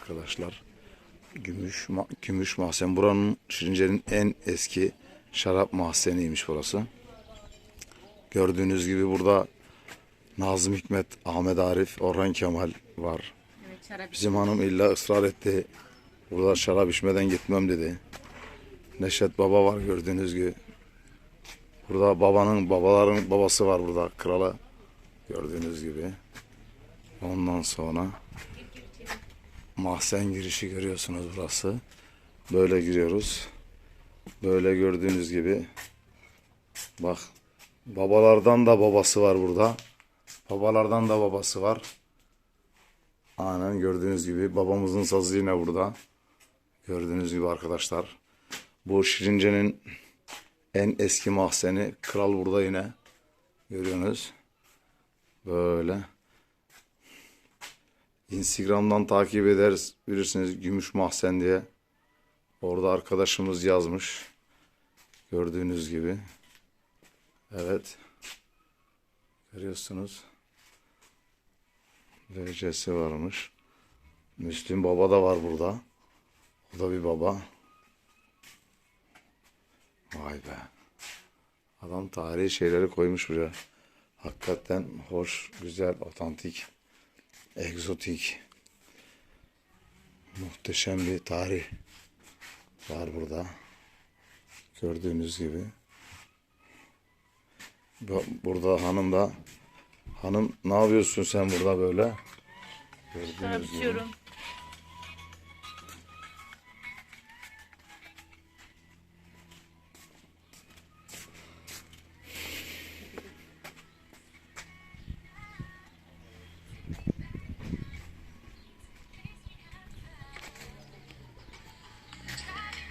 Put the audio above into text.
arkadaşlar. Gümüş, ma- Gümüş Mahzen. Buranın Şirince'nin en eski şarap mahzeniymiş burası. Gördüğünüz gibi burada Nazım Hikmet, Ahmet Arif, Orhan Kemal var. Evet. Bizim hanım illa ısrar etti. Burada şarap içmeden gitmem dedi. Neşet Baba var gördüğünüz gibi. Burada babanın, babaların babası var burada kralı. Gördüğünüz gibi. Ondan sonra mahzen girişi görüyorsunuz burası. Böyle giriyoruz. Böyle gördüğünüz gibi. Bak babalardan da babası var burada. Babalardan da babası var. Aynen gördüğünüz gibi babamızın sazı yine burada. Gördüğünüz gibi arkadaşlar. Bu Şirince'nin en eski mahzeni. Kral burada yine. Görüyorsunuz. Böyle. Instagram'dan takip ederiz. Bilirsiniz Gümüş Mahzen diye. Orada arkadaşımız yazmış. Gördüğünüz gibi. Evet. Görüyorsunuz. Derecesi varmış. Müslüm Baba da var burada. O da bir baba. Vay be. Adam tarihi şeyleri koymuş buraya. Hakikaten hoş, güzel, otantik, egzotik. Muhteşem bir tarih var burada. Gördüğünüz gibi. Bu- Burada hanım da hanım ne yapıyorsun sen burada böyle? Gördüğünüz gibi.